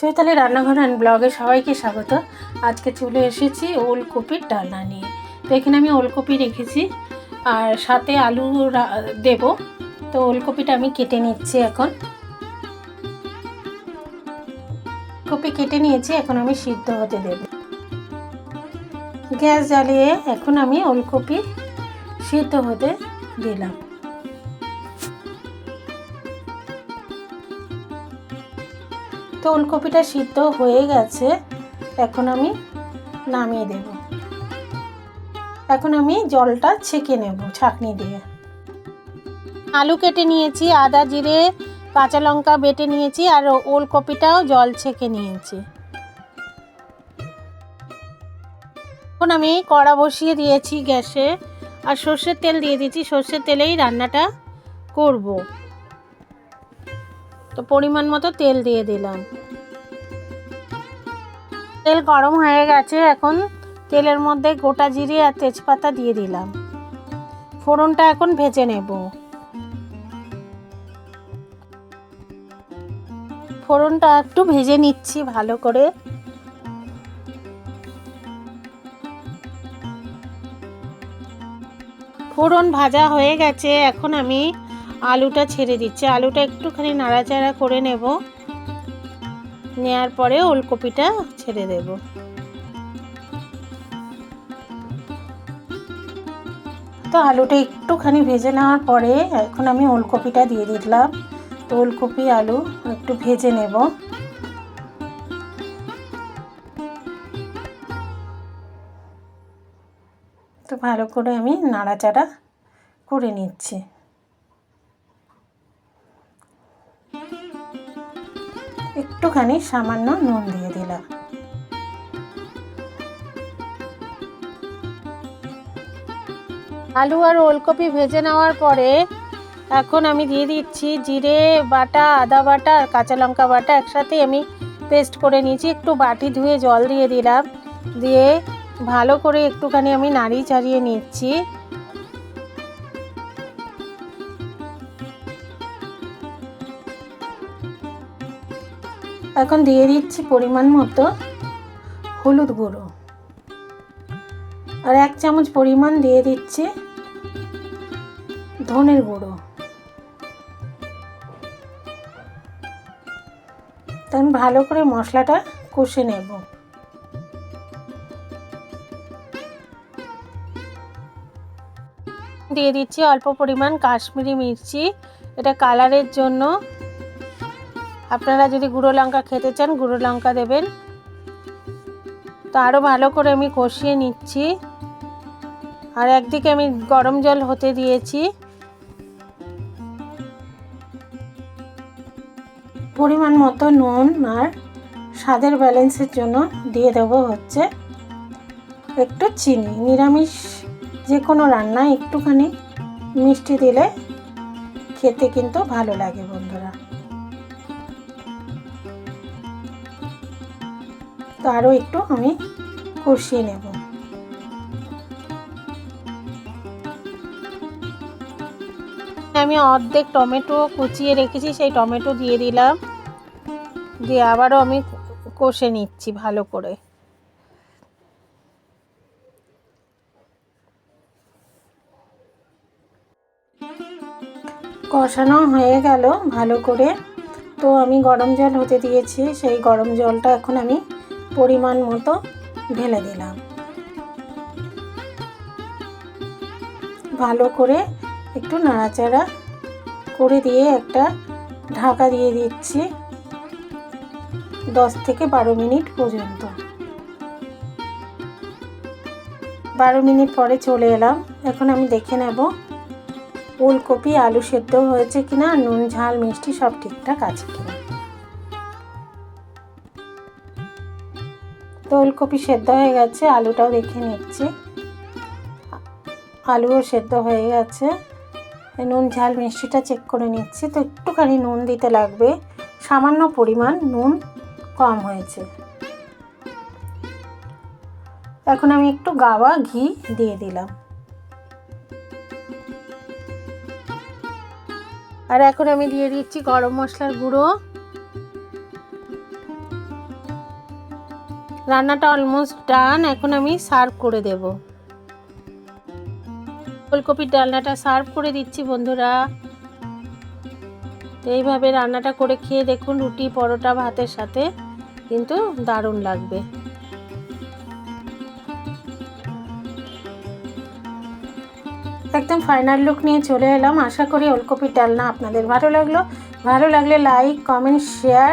চৈতালি রান্নাঘর অ্যান্ড ব্লগে সবাইকে স্বাগত। আজকে চলে এসেছি ওলকপির ডালনা নিয়ে। তো এখানে আমি ওলকপি রেখেছি, আর সাথে আলু দেব। তো ওলকপিটা আমি কেটে নিচ্ছি এখন। কপি কেটে নিয়েছি, এখন আমি সিদ্ধ হতে দেব। গ্যাস জ্বালিয়ে এখন আমি ওলকপি সিদ্ধ হতে দিলাম। তো ওলকপিটা সিদ্ধ হয়ে গেছে, এখন আমি নামিয়ে দেব। এখন আমি জলটা ছেঁকে নেব ছাঁকনি দিয়ে। আলু কেটে নিয়েছি, আদা জিরে, কাঁচা লঙ্কা বেটে নিয়েছি আর ওলকপিটাও জল ছেঁকে নিয়েছি। এখন আমি কড়া বসিয়ে দিয়েছি গ্যাসে আর সর্ষের তেল দিয়ে দিয়েছি। সর্ষের তেলেই রান্নাটা করব। তো পরিমাণ মতো তেল দিয়ে দিলাম। তেল গরম হয়ে গেছে, এখন তেলের মধ্যে গোটা জিরে আর তেজপাতা দিয়ে দিলাম। ফোড়নটা এখন ভেজে নেব। ফোড়নটা একটু ভেজে নিচ্ছি ভালো করে। ফোড়ন ভাজা হয়ে গেছে, এখন আমি আলুটা ছেড়ে দিচ্ছি। আলুটা একটুখানি নাড়াচাড়া করে নেব। নেয়ার পরে ওলকপিটা ছেড়ে দেব। তো আলুটা একটুখানি ভেজে নেওয়ার পরে এখন আমি ওলকপিটা দিয়ে দিলাম। তো ওলকপি, আলু একটু ভেজে নেব। তো ভালো করে আমি নাড়াচাড়া করে নিচ্ছি। একটুখানি সামান্য নুন দিয়ে দিলাম আলু আর ওলকপি ভেজে নেওয়ার পরে এখন আমি দিয়ে দিচ্ছি জিরে বাটা, আদা বাটা আর কাঁচা লঙ্কা বাটা। একসাথে আমি পেস্ট করে নিয়েছি, একটু বাটি ধুয়ে জল দিয়ে দিলাম। দিয়ে ভালো করে একটুখানি আমি নাড়ি চাড়িয়ে নিচ্ছি। এখন দিয়ে দিচ্ছি পরিমাণ মতো হলুদ গুঁড়ো। আর এক চামচ পরিমাণ দিয়ে দিচ্ছি ধনের গুঁড়ো। তো আমি ভালো করে মশলাটা কষে নেব। দিয়ে দিচ্ছি অল্প পরিমাণ কাশ্মীরি মির্চি। এটা কালারের জন্য আপনারা যদি গুঁড়ো লঙ্কা খেতে চান, গুঁড়ো লঙ্কা দেবেন। তো আরও ভালো করে আমি কষিয়ে নিচ্ছি। আর একদিকে আমি গরম জল হতে দিয়েছি। পরিমাণ মতো নুন আর স্বাদের ব্যালেন্সের জন্য দিয়ে দেবো হচ্ছে একটু চিনি। নিরামিষ যে কোনো রান্না, একটুখানি মিষ্টি দিলে খেতে কিন্তু ভালো লাগে বন্ধুরা। তো আরও একটু আমি কষিয়ে নেব। আমি অর্ধেক টমেটো কুচিয়ে রেখেছি সেই টমেটো দিয়ে দিলাম। দিয়ে আবারও আমি কষে নিচ্ছি ভালো করে। কষানো হয়ে গেল ভালো করে। তো আমি গরম জল হতে দিয়েছি সেই গরম জলটা এখন আমি পরিমাণ মতো ঢেলে দিলাম। ভালো করে একটু নাড়াচাড়া করে দিয়ে একটা ঢাকা দিয়ে দিচ্ছি দশ থেকে বারো মিনিট পর্যন্ত। বারো মিনিট পরে চলে এলাম। এখন আমি দেখে নেব ফুলকপি আলু সেদ্ধ হয়েছে কিনা, নুন, ঝাল, মিষ্টি সব ঠিকঠাক আছে কিনা। তো ওলকপি সেদ্ধ হয়ে গেছে, আলুটাও দেখে নিচ্ছি। আলুও সেদ্ধ হয়ে গেছে। নুন, ঝাল, মিষ্টিটা চেক করে নিচ্ছি। তো একটুখানি নুন দিতে লাগবে। সামান্য পরিমাণ নুন কম হয়েছে। এখন আমি একটু গাওয়া ঘি দিয়ে দিলাম। আর এখন আমি দিয়ে দিচ্ছি গরম মশলার গুঁড়ো। রান্নাটা অলমোস্ট ডান এখন আমি সার্ভ করে দেব। ফুলকপির ডালনাটা সার্ভ করে দিচ্ছি বন্ধুরা। তো এইভাবে রান্নাটা করে খেয়ে দেখুন, রুটি, পরোটা, ভাতের সাথে কিন্তু দারুণ লাগবে। একদম ফাইনাল লুক নিয়ে চলে এলাম। আশা করি ওলকপির ডালনা আপনাদের ভালো লাগল। ভালো লাগলে লাইক কমেন্ট শেয়ার